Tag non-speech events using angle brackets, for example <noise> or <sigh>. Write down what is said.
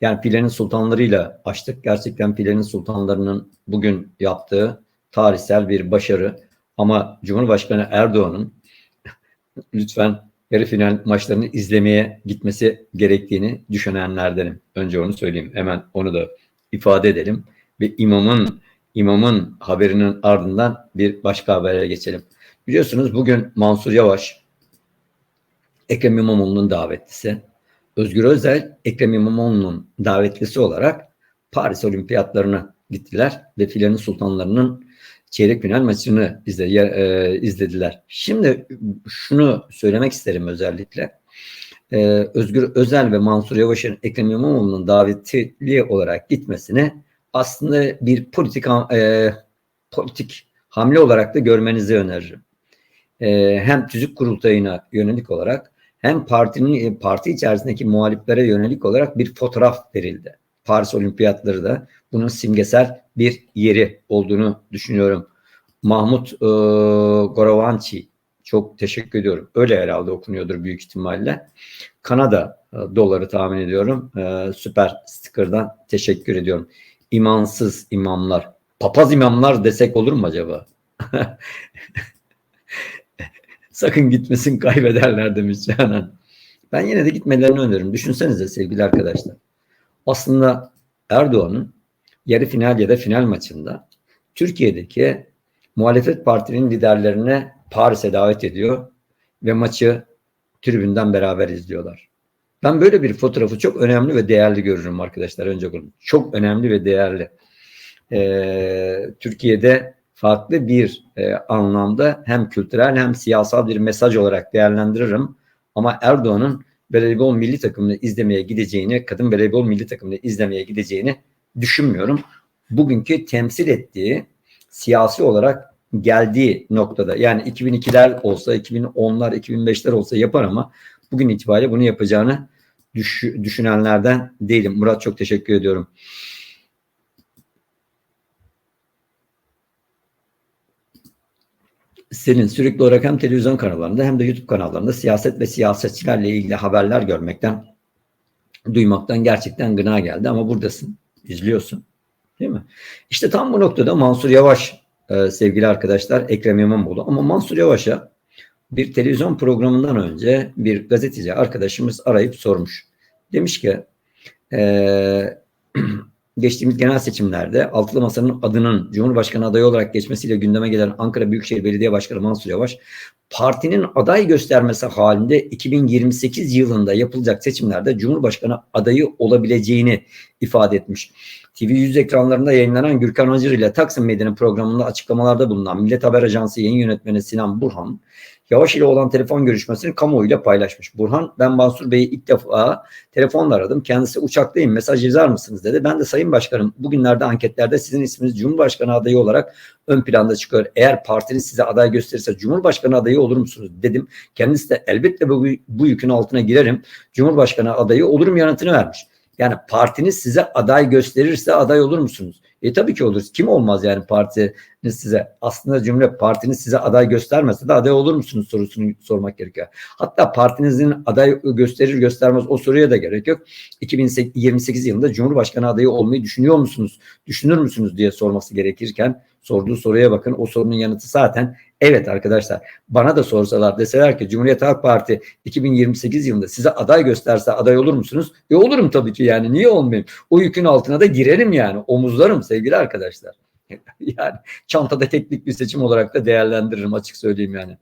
Yani filenin sultanlarıyla açtık. Gerçekten filenin sultanlarının bugün yaptığı tarihsel bir başarı. Ama Cumhurbaşkanı Erdoğan'ın <laughs> lütfen yarı final maçlarını izlemeye gitmesi gerektiğini düşünenlerdenim. Önce onu söyleyeyim. Hemen onu da ifade edelim. Ve imamın imamın haberinin ardından bir başka habere geçelim. Biliyorsunuz bugün Mansur Yavaş Ekrem İmamoğlu'nun davetlisi. Özgür Özel Ekrem İmamoğlu'nun davetlisi olarak Paris Olimpiyatlarına gittiler ve filenin sultanlarının çeyrek final maçını izle, e, izlediler. Şimdi şunu söylemek isterim özellikle. E, Özgür Özel ve Mansur Yavaş'ın Ekrem İmamoğlu'nun davetli olarak gitmesine aslında bir politik e, politik hamle olarak da görmenizi öneririm. E, hem tüzük kurultayına yönelik olarak hem partinin parti içerisindeki muhaliflere yönelik olarak bir fotoğraf verildi. Paris Olimpiyatları da bunun simgesel bir yeri olduğunu düşünüyorum. Mahmut e, Goravanci çok teşekkür ediyorum. Öyle herhalde okunuyordur büyük ihtimalle. Kanada e, doları tahmin ediyorum. E, süper sticker'dan teşekkür ediyorum. İmansız imamlar. Papaz imamlar desek olur mu acaba? <laughs> Sakın gitmesin kaybederler demiş Canan. Ben yine de gitmelerini öneririm. Düşünsenize sevgili arkadaşlar. Aslında Erdoğan'ın yarı final ya da final maçında Türkiye'deki muhalefet partinin liderlerine Paris'e davet ediyor ve maçı tribünden beraber izliyorlar. Ben böyle bir fotoğrafı çok önemli ve değerli görürüm arkadaşlar. Önce bunu. Çok önemli ve değerli. Ee, Türkiye'de farklı bir e, anlamda hem kültürel hem siyasal bir mesaj olarak değerlendiririm. Ama Erdoğan'ın voleybol milli takımını izlemeye gideceğini, kadın voleybol milli takımını izlemeye gideceğini düşünmüyorum. Bugünkü temsil ettiği siyasi olarak geldiği noktada yani 2002'ler olsa, 2010'lar, 2005'ler olsa yapar ama bugün itibariyle bunu yapacağını düş, düşünenlerden değilim. Murat çok teşekkür ediyorum. Senin sürekli olarak hem televizyon kanallarında hem de YouTube kanallarında siyaset ve siyasetçilerle ilgili haberler görmekten, duymaktan gerçekten gına geldi ama buradasın, izliyorsun. Değil mi? İşte tam bu noktada Mansur Yavaş e, sevgili arkadaşlar Ekrem İmamoğlu ama Mansur Yavaş'a bir televizyon programından önce bir gazeteci arkadaşımız arayıp sormuş. Demiş ki e, <clears throat> geçtiğimiz genel seçimlerde Altılı Masa'nın adının Cumhurbaşkanı adayı olarak geçmesiyle gündeme gelen Ankara Büyükşehir Belediye Başkanı Mansur Yavaş, partinin aday göstermesi halinde 2028 yılında yapılacak seçimlerde Cumhurbaşkanı adayı olabileceğini ifade etmiş. TV100 ekranlarında yayınlanan Gürkan Hacır ile Taksim Meydanı programında açıklamalarda bulunan Millet Haber Ajansı yayın yönetmeni Sinan Burhan, Yavaş ile olan telefon görüşmesini kamuoyuyla paylaşmış. Burhan ben Mansur Bey'i ilk defa telefonla aradım. Kendisi uçaktayım mesaj yazar mısınız dedi. Ben de Sayın Başkanım bugünlerde anketlerde sizin isminiz Cumhurbaşkanı adayı olarak ön planda çıkıyor. Eğer partiniz size aday gösterirse Cumhurbaşkanı adayı olur musunuz dedim. Kendisi de elbette bu, bu yükün altına girerim. Cumhurbaşkanı adayı olurum yanıtını vermiş. Yani partiniz size aday gösterirse aday olur musunuz? E tabii ki oluruz. Kim olmaz yani partiniz size? Aslında cümle partiniz size aday göstermese de aday olur musunuz sorusunu sormak gerekiyor. Hatta partinizin aday gösterir göstermez o soruya da gerek yok. 2028 yılında Cumhurbaşkanı adayı olmayı düşünüyor musunuz? Düşünür müsünüz diye sorması gerekirken sorduğu soruya bakın. O sorunun yanıtı zaten evet arkadaşlar. Bana da sorsalar deseler ki Cumhuriyet Halk Parti 2028 yılında size aday gösterse aday olur musunuz? E olurum tabii ki yani. Niye olmayayım? O yükün altına da girerim yani. Omuzlarım sevgili arkadaşlar. <laughs> yani çantada teknik bir seçim olarak da değerlendiririm açık söyleyeyim yani.